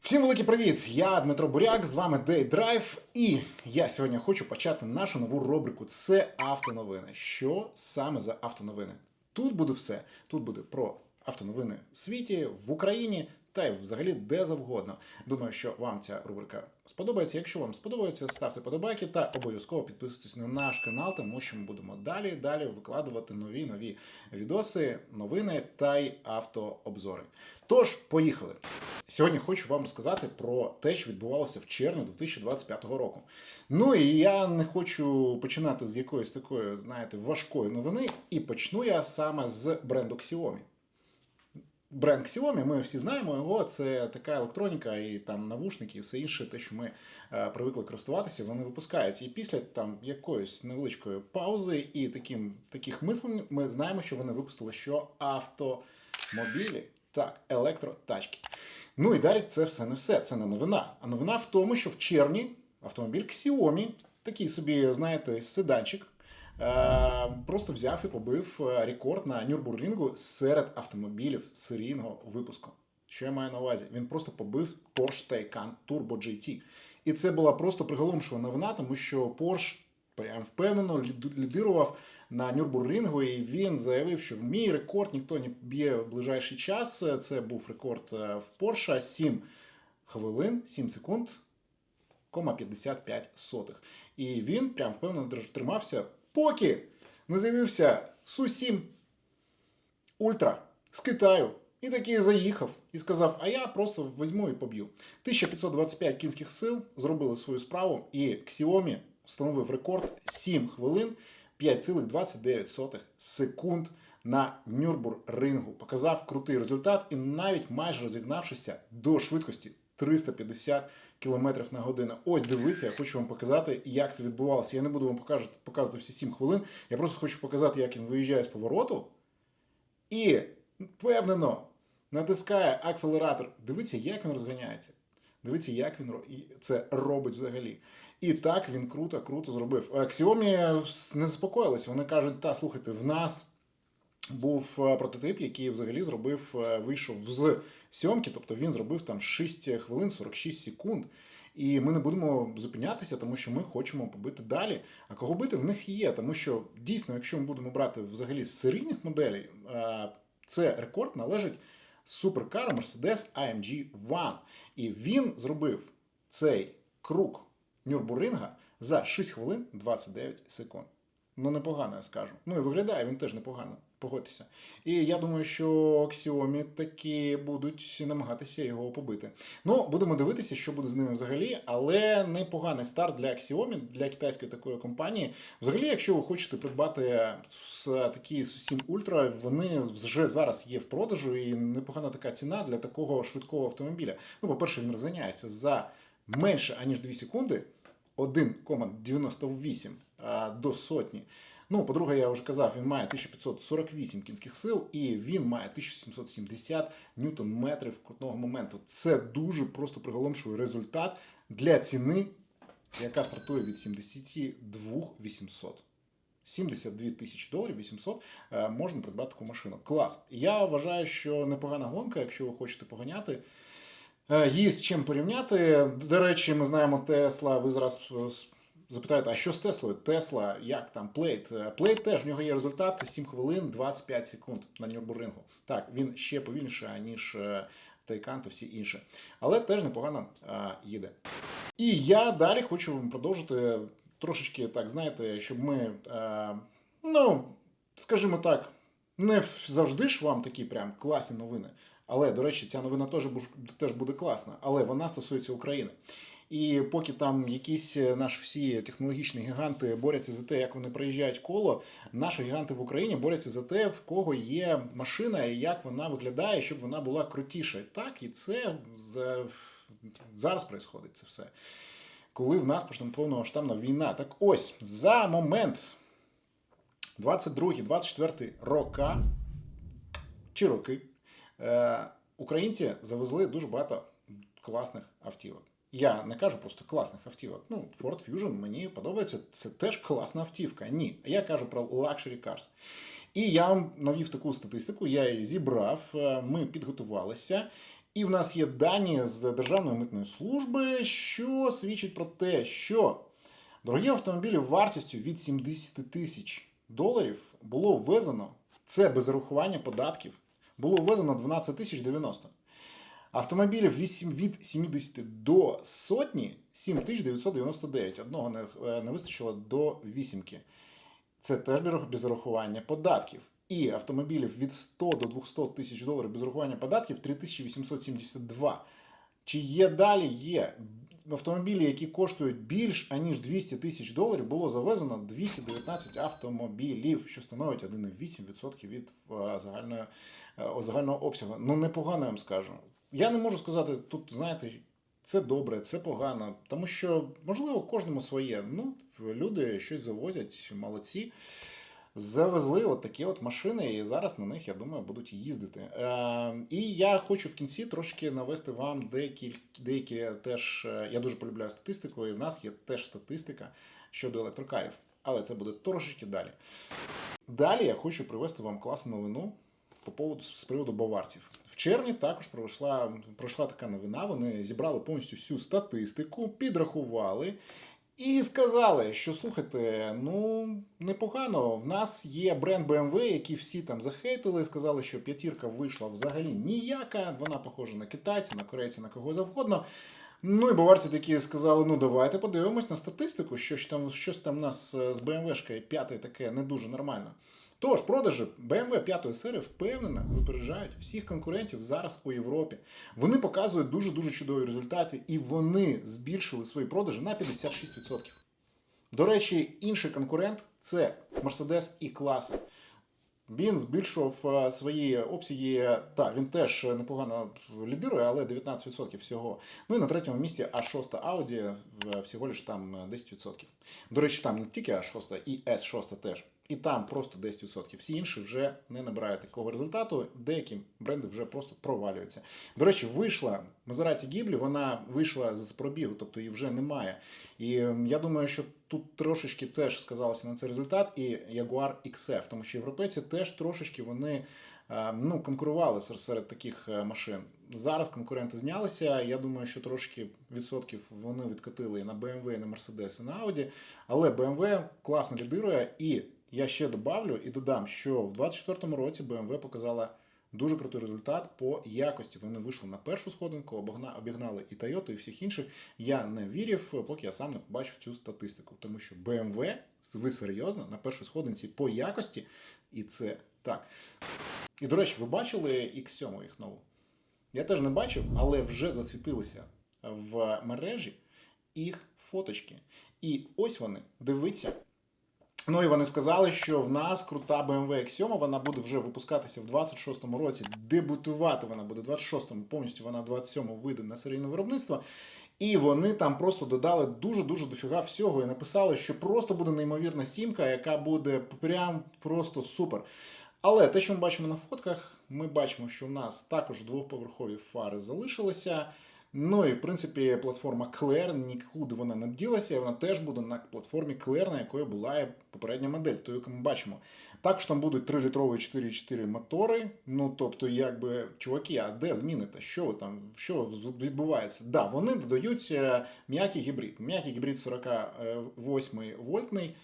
Всім великий привіт! Я Дмитро Буряк, з вами Day Drive, і я сьогодні хочу почати нашу нову рубрику. Це автоновини. Що саме за автоновини? Тут буде все. Тут буде про автоновини в світі, в Україні та й взагалі де завгодно. Думаю, що вам ця рубрика сподобається. Якщо вам сподобається, ставте подобайки та обов'язково підписуйтесь на наш канал, тому що ми будемо далі і далі викладувати нові нові відоси, новини та й автообзори. Тож, поїхали. Сьогодні хочу вам розказати про те, що відбувалося в червні 2025 року. Ну і я не хочу починати з якоїсь такої, знаєте, важкої новини, і почну я саме з бренду Xiaomi. Бренд Xiaomi, ми всі знаємо його, це така електроніка і там навушники, і все інше, те, що ми е, привикли користуватися, вони випускають. І після там якоїсь невеличкої паузи і таким, таких мислень ми знаємо, що вони випустили що автомобілі, так, електротачки. Ну і далі це все не все. Це не новина. А новина в тому, що в червні автомобіль Xiaomi, такий собі, знаєте, седанчик, просто взяв і побив е, рекорд на Нюрбургінгу серед автомобілів серійного випуску. Що я маю на увазі? Він просто побив Porsche Taycan Turbo GT. І це була просто приголомшива новина, тому що Porsche прям впевнено лідирував на Нюрбургінгу, і він заявив, що мій рекорд ніхто не б'є в ближайший час. Це був рекорд е, в Porsche 7 хвилин, 7 секунд, кома 55 сотих. І він прям впевнено тримався, поки не з'явився Су-7 Ультра з Китаю. І такий заїхав і сказав: А я просто візьму і поб'ю. 1525 кінських сил зробили свою справу, і Xiaomi встановив рекорд 7 хвилин 5,29 секунд на Нюрбуррингу. Показав крутий результат і навіть майже розігнавшися до швидкості 350 км на годину. Ось дивіться, я хочу вам показати, як це відбувалося. Я не буду вам показувати всі 7 хвилин. Я просто хочу показати, як він виїжджає з повороту. І впевнено натискає акселератор. Дивіться, як він розганяється. Дивіться, як він це робить взагалі. І так він круто, круто зробив. А Xiaomi не заспокоїлись. Вони кажуть, та слухайте, в нас був е, прототип, який взагалі зробив, е, вийшов з сьомки, тобто він зробив там 6 хвилин 46 секунд. І ми не будемо зупинятися, тому що ми хочемо побити далі. А кого бити в них є, тому що дійсно, якщо ми будемо брати взагалі з серійних моделей, е, це рекорд належить суперкару Mercedes AMG One. І він зробив цей круг Нюрбуринга за 6 хвилин 29 секунд. Ну, непогано, я скажу. Ну і виглядає він теж непогано, погодьтеся. І я думаю, що Xiaomi таки будуть намагатися його побити. Ну, будемо дивитися, що буде з ними взагалі, але непоганий старт для Xiaomi, для китайської такої компанії. Взагалі, якщо ви хочете придбати такі Su7 Ultra, вони вже зараз є в продажу, і непогана така ціна для такого швидкого автомобіля. Ну, по-перше, він розганяється за менше аніж 2 секунди. 1,98 а, до сотні. Ну, по-друге, я вже казав, він має 1548 кінських сил і він має 1770 ньютон-метрів крутного моменту. Це дуже просто приголомшує результат для ціни, яка стартує від 72 800. 72 тисячі доларів 800 е, можна придбати таку машину. Клас. Я вважаю, що непогана гонка, якщо ви хочете поганяти. Е, Є з чим порівняти. До речі, ми знаємо Тесла. Ви зараз е, запитаєте, а що з Теслою? Тесла, як там Плейт? Е, Плейт теж в нього є результат 7 хвилин 25 секунд на Нюрбуррингу. Так, він ще повільніше, ніж е, Тайкан та всі інші. Але теж непогано е, їде. І я далі хочу продовжити трошечки, так, знаєте, щоб ми, е, ну, скажімо так, не завжди ж вам такі прям класні новини. Але, до речі, ця новина теж буде класна, але вона стосується України. І поки там якісь е, наші всі технологічні гіганти борються за те, як вони проїжджають коло, наші гіганти в Україні борються за те, в кого є машина і як вона виглядає, щоб вона була крутіша. Так, і це зараз відбувається це все. Коли в нас почне повномасштабна війна. Так ось, за момент 22-24 рока чи роки е, українці завезли дуже багато класних автівок. Я не кажу просто класних автівок. Ну, Ford Fusion мені подобається, це теж класна автівка. Ні. Я кажу про luxury cars. І я вам навів таку статистику, я її зібрав, е, ми підготувалися. І в нас є дані з Державної митної служби, що свідчить про те, що дорогі автомобілі вартістю від 70 тисяч доларів було ввезено, це без рахування податків, було ввезено 12 тисяч 90. Автомобілів від 70 до сотні 7999. Одного не, е, не вистачило до вісімки. Це теж без рах- рахування податків. І автомобілів від 100 до 200 тисяч доларів без рахування податків 3872. Чи є далі? Є. Автомобілі, які коштують більш аніж 200 тисяч доларів, було завезено 219 автомобілів, що становить 1,8% від е, загальної, е, загального обсягу. Ну, непогано я вам скажу. Я не можу сказати, тут, знаєте, це добре, це погано, тому що, можливо, кожному своє. Ну, люди щось завозять, молодці. Завезли от такі от машини, і зараз на них, я думаю, будуть їздити. Е, і я хочу в кінці трошки навести вам деякі, деякі теж. е, Я дуже полюбляю статистику, і в нас є теж статистика щодо електрокарів. Але це буде трошечки далі. Далі я хочу привести вам класну новину по поводу з приводу баварців. В червні також пройшла, пройшла така новина. Вони зібрали повністю всю статистику, підрахували. І сказали, що слухайте, ну непогано. В нас є бренд BMW, який всі там захейтили, сказали, що п'ятірка вийшла взагалі ніяка. Вона похожа на китайця, на корейця, на кого завгодно. Ну і баварці такі сказали: ну давайте подивимось на статистику, що ж там щось там у нас з BMW 5 таке не дуже нормально. Тож, продажі BMW 5 серії впевнено випереджають всіх конкурентів зараз у Європі. Вони показують дуже дуже чудові результати, і вони збільшили свої продажі на 56%. До речі, інший конкурент це Mercedes і класи. Він збільшував е, свої обсяги. Так, він теж непогано лідирує, але 19% всього. Ну і на третьому місці А6 Audi всього лиш там 10%. До речі, там не тільки А6, і С6 теж. І там просто 10%. Всі інші вже не набирають такого результату. Деякі бренди вже просто провалюються. До речі, вийшла Мазераті Гіблі, вона вийшла з пробігу, тобто її вже немає. І я думаю, що тут трошечки теж сказалося на цей результат і Jaguar XF, тому що європейці теж трошечки вони е, ну, конкурували серед таких е, машин. Зараз конкуренти знялися. Я думаю, що трошки відсотків вони відкотили і на BMW, і на Mercedes, і на Audi. Але BMW класно лідирує. І я ще добавлю і додам, що в 2024 році BMW показала дуже крутий результат по якості. Вони вийшли на першу сходинку, обігнали і Toyota, і всіх інших. Я не вірив, поки я сам не побачив цю статистику, тому що BMW, ви серйозно на першій сходинці по якості, і це так. І до речі, ви бачили X7 їх нову? Я теж не бачив, але вже засвітилися в мережі їх фоточки. І ось вони, дивіться. Ну і вони сказали, що в нас крута BMW X7, вона буде вже випускатися в 26-му році. Дебютувати вона буде в 26-му, повністю вона в 27-му вийде на серійне виробництво. І вони там просто додали дуже-дуже дофіга всього і написали, що просто буде неймовірна сімка, яка буде прям просто супер. Але те, що ми бачимо на фотках, ми бачимо, що в нас також двоповерхові фари залишилися. Ну і в принципі платформа Claire нікуди вона не ділася, вона теж буде на платформі Claire, на якої була попередня модель, ту, яку ми бачимо. Також там будуть 3-літрові 4,4 мотори. Ну тобто, якби чуваки, а де зміните? Що ви там? Що відбувається? Да, вони додають е, м'який гібрид. М'який гібрид 48 вольтний.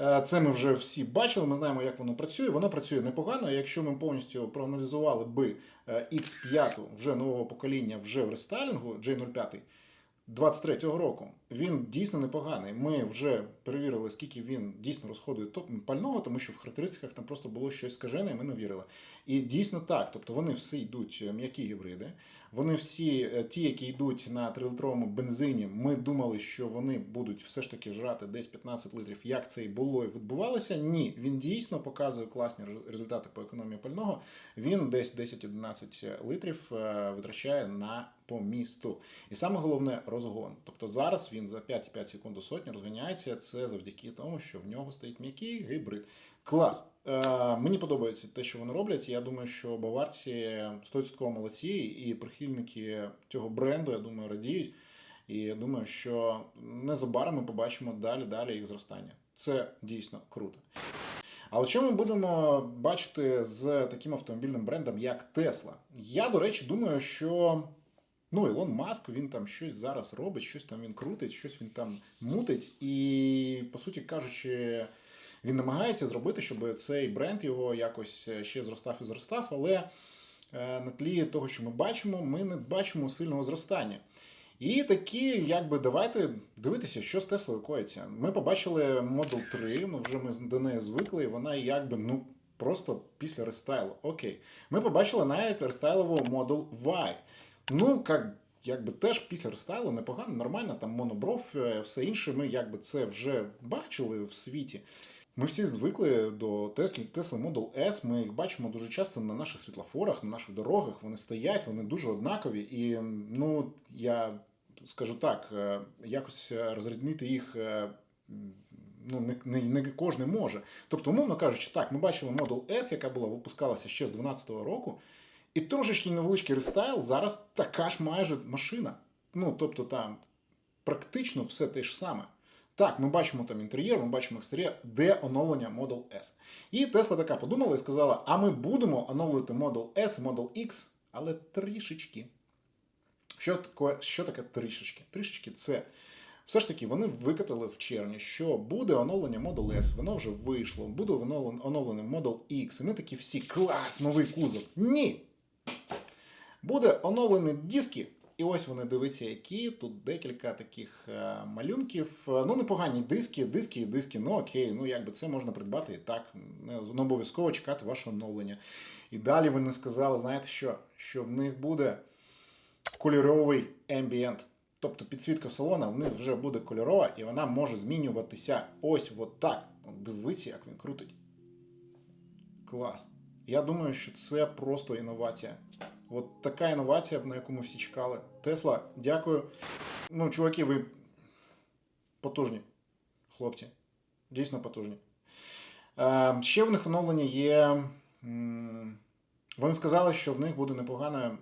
Е, Це ми вже всі бачили, ми знаємо, як воно працює. Воно працює непогано. Якщо ми повністю проаналізували би е, X5 вже нового покоління вже в рестайлінгу J05 23-го року, він дійсно непоганий. Ми вже перевірили, скільки він дійсно розходує пального, тому що в характеристиках там просто було щось скажене, і ми не вірили. І дійсно так. Тобто вони всі йдуть е, м'які гібриди. Вони всі, е, ті, які йдуть на 3-літровому бензині, ми думали, що вони будуть все ж таки жрати десь 15 литрів, як це і було і відбувалося. Ні, він дійсно показує класні результати по економії пального. Він десь 10-11 литрів е, витрачає на по місту. І саме головне розгон. Тобто зараз він за 5,5 секунд до сотні розганяється. Це завдяки тому, що в нього стоїть м'який гібрид. Клас. Е, мені подобається те, що вони роблять. Я думаю, що баварці 100% молодці, і прихильники цього бренду, я думаю, радіють. І я думаю, що незабаром ми побачимо далі далі їх зростання. Це дійсно круто. Але що ми будемо бачити з таким автомобільним брендом, як Tesla? Я, до речі, думаю, що ну, Ілон Маск він там щось зараз робить, щось там він крутить, щось він там мутить. І, по суті кажучи, він намагається зробити, щоб цей бренд його якось ще зростав і зростав, але е, на тлі того, що ми бачимо, ми не бачимо сильного зростання. І такі, якби давайте дивитися, що з Теслою коїться. Ми побачили Model 3, ну вже ми до неї звикли, і вона якби ну просто після рестайлу. Окей. Ми побачили навіть рестайлову Model Y. Ну, як, якби теж після рестайлу непогано, нормально, там монобров, е, все інше. Ми якби це вже бачили в світі. Ми всі звикли до Тесли, Tesla Model S. Ми їх бачимо дуже часто на наших світлофорах, на наших дорогах. Вони стоять, вони дуже однакові. І ну я скажу так, е, якось розрізнити їх. е, Ну, не, не, не кожен може. Тобто, умовно кажучи, так, ми бачили Model S, яка була випускалася ще з 2012 року, і трошечки невеличкий рестайл, зараз така ж майже машина. Ну, тобто, там практично все те ж саме. Так, ми бачимо там інтер'єр, ми бачимо екстер'єр, де оновлення Model S. І Tesla така подумала і сказала: а ми будемо оновлювати Model S, Model X, але трішечки. Що таке, що таке трішечки? Трішечки це. Все ж таки, вони викатали в червні, що буде оновлення Model S, воно вже вийшло, буде оновлений Model X. І ми такі всі клас, новий кузов. Ні! Буде оновлені диски. І ось вони дивіться, які тут декілька таких е, малюнків. Е, Ну, непогані диски, диски диски. Ну окей, ну якби це можна придбати і так. Не обов'язково чекати ваше оновлення. І далі вони сказали, знаєте що? Що в них буде кольоровий ембієнт. Тобто підсвітка салона в них вже буде кольорова, і вона може змінюватися ось от так. Дивіться, як він крутить. Клас. Я думаю, що це просто інновація. От така інновація, на яку ми всі чекали. Тесла, дякую. Ну, чуваки, ви потужні, хлопці. Дійсно потужні. Е, ще в них оновлення є. Вони сказали, що в них буде непогана е,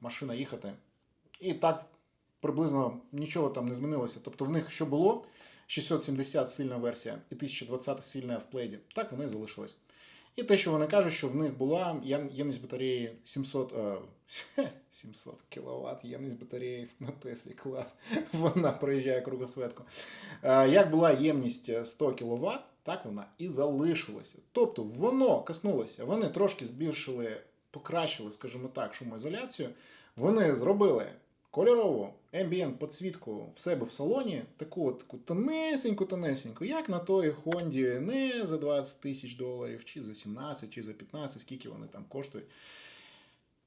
машина їхати. І так приблизно нічого там не змінилося. Тобто в них що було? 670 сильна версія і 1020 сильна в плейді. Так вони і залишились. І те, що вони кажуть, що в них була ємність батареї 700, е, 700 кВт, ємність батареї на Теслі, клас. Вона проїжджає кругосветку. Е, Як була ємність 100 кВт, так вона і залишилася. Тобто воно коснулося, вони трошки збільшили, покращили, скажімо так, шумоізоляцію. Вони зробили кольорову ембієнт підсвітку в себе в салоні, таку от таку тонесеньку, тонесеньку, як на той Хонді, не за 20 тисяч доларів, чи за 17, чи за 15, скільки вони там коштують.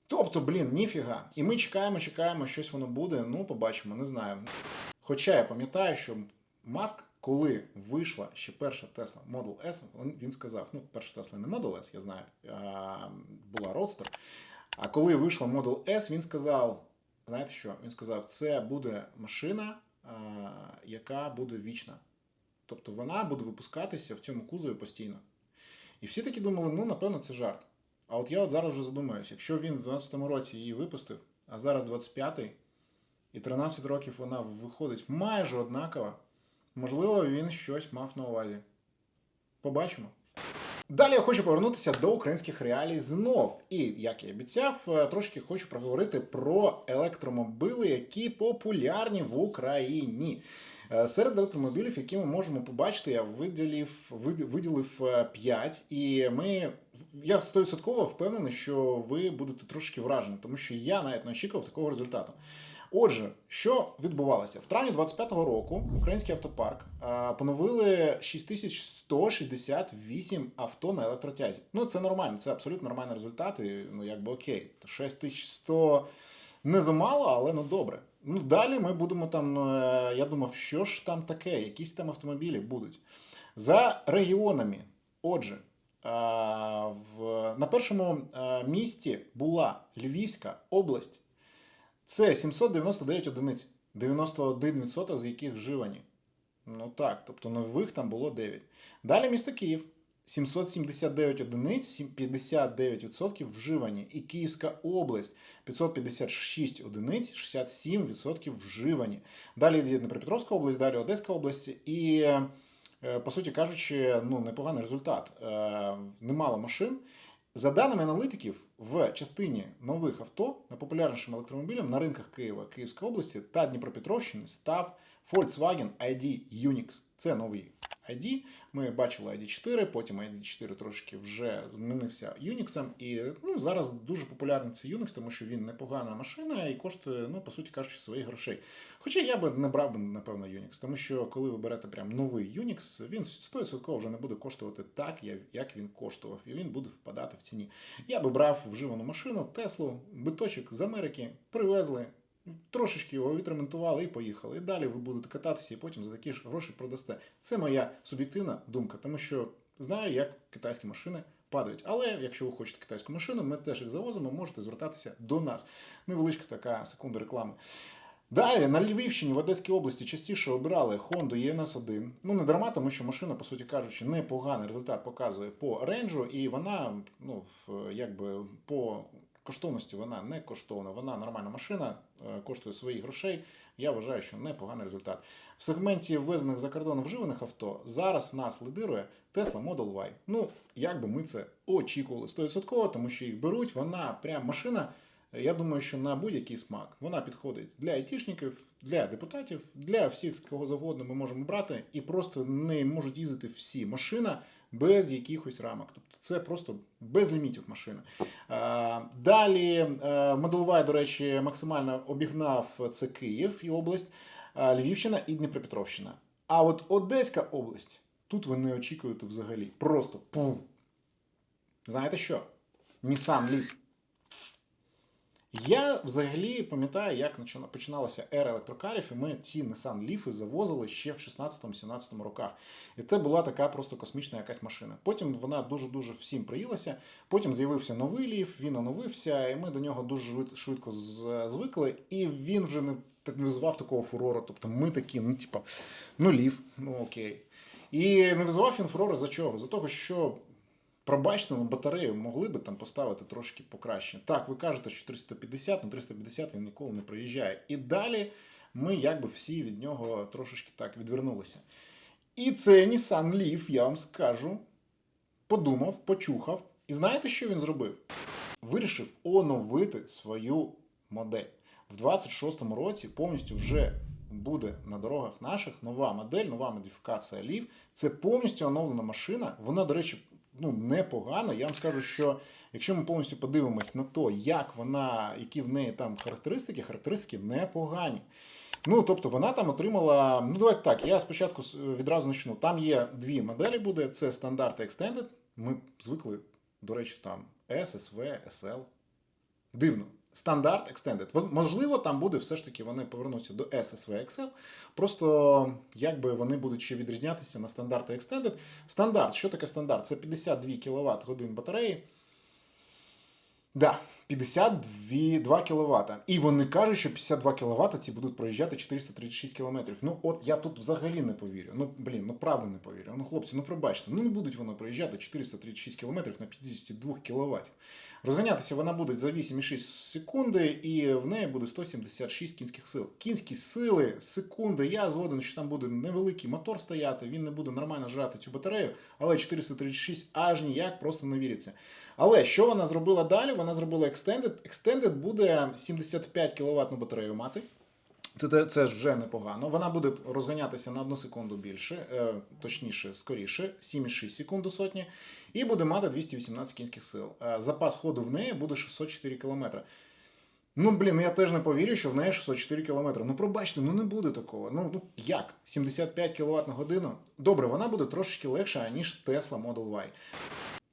Тобто, блін, ніфіга. І ми чекаємо, чекаємо, щось воно буде. Ну, побачимо, не знаю. Хоча я пам'ятаю, що Маск, коли вийшла ще перша Tesla Model S, він- сказав: ну, перша Tesla не Model S, я знаю, а була Roadster. А коли вийшла Model S, він сказав: знаєте що? Він сказав, це буде машина, яка буде вічна. Тобто вона буде випускатися в цьому кузові постійно. І всі такі думали, ну, напевно, це жарт. А от я от зараз вже задумаюся, якщо він в 12-му році її випустив, а зараз 25-й, і 13 років вона виходить майже однакова, можливо, він щось мав на увазі. Побачимо. Далі я хочу повернутися до українських реалій знов. І, як і обіцяв, е, трошки хочу проговорити про електромобили, які популярні в Україні. Е, Серед електромобілів, які ми можемо побачити, я виділив, виді- виділив 5. І ми, я 100% впевнений, що ви будете трошки вражені, тому що я навіть не очікував такого результату. Отже, що відбувалося? В травні 25-го року український автопарк а, поновили 6168 авто на електротязі. Ну, це нормально, це абсолютно нормальний результат, і, ну якби окей. 6100 не замало, але ну добре. Ну далі ми будемо там. е, Я думав, що ж там таке, якісь там автомобілі будуть. За регіонами. Отже, в, на першому місці була Львівська область. Це 799 одиниць, 91% з яких вживані. Ну так, тобто нових там було 9. Далі місто Київ. 779 одиниць, 59% вживані. І Київська область 556 одиниць, 67% вживані. Далі йде Дніпропетровська область, далі Одеська область і е, по суті кажучи, ну, непоганий результат. Е, Немало машин. За даними аналітиків, в частині нових авто найпопулярнішим електромобілем на ринках Києва, Київської області та Дніпропетровщини став Volkswagen ID Unix. Це новий ID. Ми бачили ID4, потім ID4 трошки вже змінився Unix. І ну, зараз дуже популярний цей Unix, тому що він непогана машина і коштує, ну, по суті кажучи, своїх грошей. Хоча я би не брав напевно, Unix, тому що коли ви берете прям новий Unix, він 100% вже не буде коштувати так, як він коштував, і він буде впадати в ціні. Я би брав вживану машину, Теслу, биточок з Америки, привезли. Трошечки його відремонтували і поїхали. І далі ви будете кататися і потім за такі ж гроші продасте. Це моя суб'єктивна думка, тому що знаю, як китайські машини падають. Але якщо ви хочете китайську машину, ми теж їх завозимо, можете звертатися до нас. Невеличка така секунда реклами. Далі на Львівщині в Одеській області частіше обирали Honda ENS 1 Ну не дарма, тому що машина, по суті кажучи, непоганий результат показує по рейнджу, і вона, ну якби по коштовності вона не коштовна, вона нормальна машина, коштує своїх грошей. Я вважаю, що непоганий результат. В сегменті ввезених за кордон вживаних авто зараз в нас лидирує Tesla Model Y. Ну, як би ми це очікували 100%, тому що їх беруть, вона прям машина. Я думаю, що на будь-який смак вона підходить для айтішників, для депутатів, для всіх з кого завгодно ми можемо брати, і просто не можуть їздити всі. Машина без якихось рамок. Тобто це просто без лімітів машина. Е, Далі е, до речі, максимально обігнав це Київ і область, е, Львівщина і Дніпропетровщина. А от Одеська область, тут ви не очікуєте взагалі. Просто пум. Знаєте що? Nissan Leaf. Я взагалі пам'ятаю, як почина- починалася ера електрокарів, і ми ці Nissan Leaf завозили ще в 16-17 роках. І це була така просто космічна якась машина. Потім вона дуже-дуже всім приїлася. Потім з'явився новий Leaf, він оновився, і ми до нього дуже швидко звикли. І він вже не визивав такого фурору. Тобто ми такі, ну, типа, ну, Leaf, ну окей. І не визивав він фурору за чого? За того, що пробачну батарею могли би там поставити трошки покраще. Так, ви кажете, що 350, ну 350 він ніколи не приїжджає. І далі ми якби всі від нього трошечки так відвернулися. І це Nissan Leaf, я вам скажу, подумав, почухав. І знаєте, що він зробив? Вирішив оновити свою модель. В 26-му році повністю вже буде на дорогах наших нова модель, нова модифікація Leaf. Це повністю оновлена машина. Вона, до речі, ну, непогана. Я вам скажу, що якщо ми повністю подивимось на те, як вона, які в неї там характеристики, характеристики непогані. Ну, тобто вона там отримала. Ну, давайте так. Я спочатку відразу почну. Там є дві моделі буде: це стандарт і Extended. Ми звикли, до речі, там S, SV, SL. Дивно. Стандарт Extended. Можливо, там буде все ж таки вони повернуться до SSV Excel. Просто якби вони будуть ще відрізнятися на стандарт і Extended. Стандарт, що таке стандарт? Це 52 кВт годин батареї. Да, 52 кВт. І вони кажуть, що 52 кВт ці будуть проїжджати 436 км. Ну, от я тут взагалі не повірю. Ну, блін, ну правда не повірю. Ну, хлопці, ну пробачте, ну не будуть вони проїжджати 436 км на 52 кВт. Розганятися вона буде за 8,6 секунди, і в неї буде 176 кінських сил. Кінські сили, секунди. Я згоден, що там буде невеликий мотор стояти, він не буде нормально жрати цю батарею, але 436 аж ніяк просто не віриться. Але що вона зробила далі? Вона зробила Extended. Extended буде 75 кВт батарею мати. Це- вже непогано. Вона буде розганятися на одну секунду більше, е, точніше, скоріше, 7,6 секунд до сотні, і буде мати 218 кінських сил. Е, запас ходу в неї буде 604 км. Ну, блін, я теж не повірю, що в неї 604 км. Ну, пробачте, ну не буде такого. Ну, ну як? 75 кВт на годину. Добре, вона буде трошечки легша, ніж Tesla Model Y.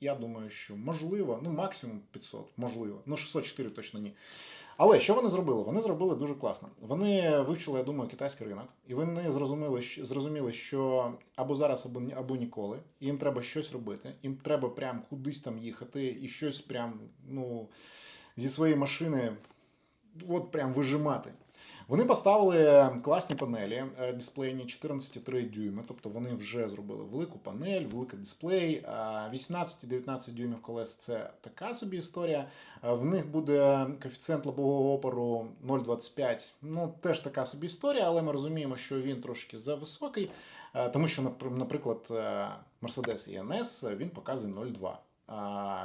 Я думаю, що можливо, ну максимум 500, можливо. Ну 604 точно ні. Але що вони зробили? Вони зробили дуже класно. Вони вивчили, я думаю, китайський ринок, і вони зрозуміли, зрозуміли, що або зараз, або, або ніколи. Їм треба щось робити. Їм треба прям кудись там їхати і щось прям ну, зі своєї машини от прям вижимати. Вони поставили класні панелі е, дисплейні 14,3 дюйми, тобто вони вже зробили велику панель, великий дисплей. а 18-19 дюймів колес це така собі історія. Е, В них буде коефіцієнт лобового опору 0,25. Ну, теж така собі історія, але ми розуміємо, що він трошки зависокий, е, тому що, наприклад, Mercedes ENS він показує 0,2.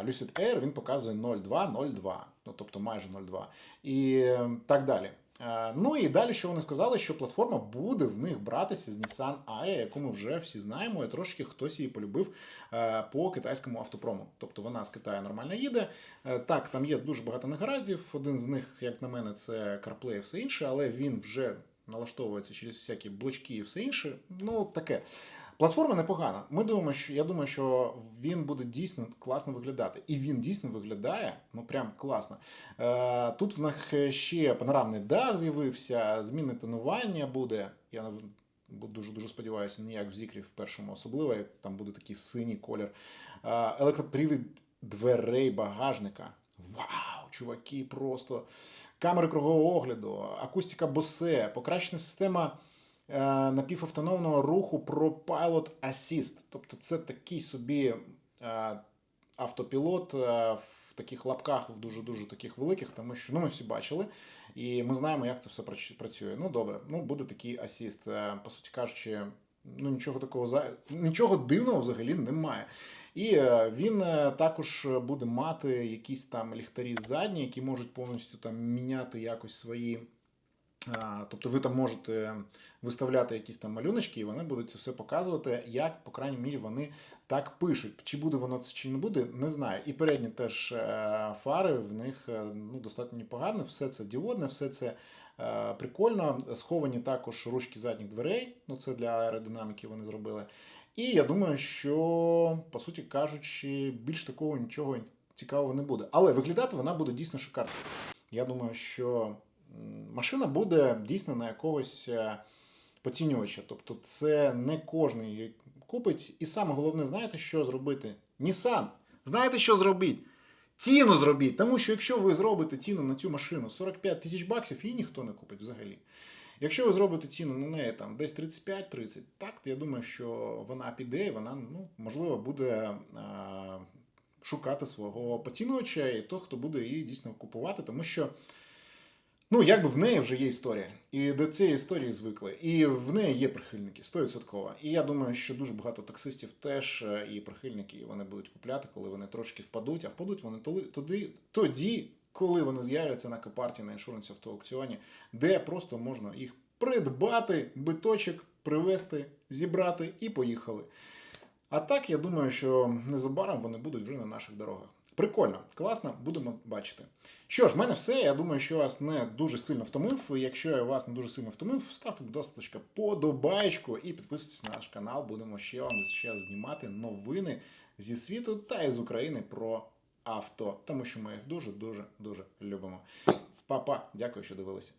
Lucid Air він показує 0,2-0,2, ну тобто майже 0,2 і так далі. Е, Ну і далі, що вони сказали, що платформа буде в них братися з Nissan Aria, яку ми вже всі знаємо, і трошки хтось її полюбив е, по китайському автопрому. Тобто вона з Китаю нормально їде. Е, Так, там є дуже багато негараздів. Один з них, як на мене, це CarPlay і все інше, але він вже налаштовується через всякі блочки і все інше. Ну таке. Платформа непогана. Ми думаємо, що я думаю, що він буде дійсно класно виглядати. І він дійсно виглядає ну прям класно. Е, Тут в них ще панорамний дах з'явився, змінне тонування буде. Я дуже дуже сподіваюся, не як в Зікрі в першому особливо, як там буде такий синій колір. Е, Електропривід дверей багажника. Вау, чуваки, просто камери кругового огляду, акустика Bose, покращена система напівавтономного руху ProPilot Assist. Тобто це такий собі е, автопілот е, в таких лапках, в дуже-дуже таких великих, тому що ну, ми всі бачили, і ми знаємо, як це все працює. Ну, добре, ну буде такий асіст. Е, По суті кажучи, ну нічого такого нічого дивного взагалі немає. І е, він е, також буде мати якісь там ліхтарі задні, які можуть повністю там міняти якось свої. А, Тобто ви там можете виставляти якісь там малюночки, і вони будуть це все показувати, як, по крайній мірі, вони так пишуть. Чи буде воно це чи не буде, не знаю. І передні теж е, фари в них е, ну, достатньо непогані, все це діодне, все це е, прикольно. Сховані також ручки задніх дверей, ну це для аеродинаміки вони зробили. І я думаю, що, по суті кажучи, більш такого нічого цікавого не буде. Але виглядати вона буде дійсно шикарно. Я думаю, що машина буде дійсно на якогось е, поцінювача. Тобто, це не кожен її купить. І саме головне, знаєте, що зробити? Nissan. Знаєте, що зробіть? Ціну зробіть. Тому що якщо ви зробите ціну на цю машину 45 тисяч баксів, її ніхто не купить взагалі. Якщо ви зробите ціну на неї там десь 35-30, так, я думаю, що вона піде, і вона, ну, можливо, буде а, шукати свого поцінувача і того, хто буде її дійсно купувати, тому що. Ну, якби в неї вже є історія. І до цієї історії звикли. І в неї є прихильники 100%. І я думаю, що дуже багато таксистів теж е, і прихильники і вони будуть купляти, коли вони трошки впадуть, а впадуть вони туди, тоді, коли вони з'являться на копарті на іншуренсі автоаукціоні, де просто можна їх придбати, биточок, привезти, зібрати і поїхали. А так, я думаю, що незабаром вони будуть вже на наших дорогах. Прикольно, класно, будемо бачити. Що ж, в мене все. Я думаю, що вас не дуже сильно втомив. І Якщо я вас не дуже сильно втомив, ставте, будь ласка, подобаєчку і підписуйтесь на наш канал. Будемо ще вам ще знімати новини зі світу та із України про авто, тому що ми їх дуже, дуже, дуже любимо. Па-па, дякую, що дивилися.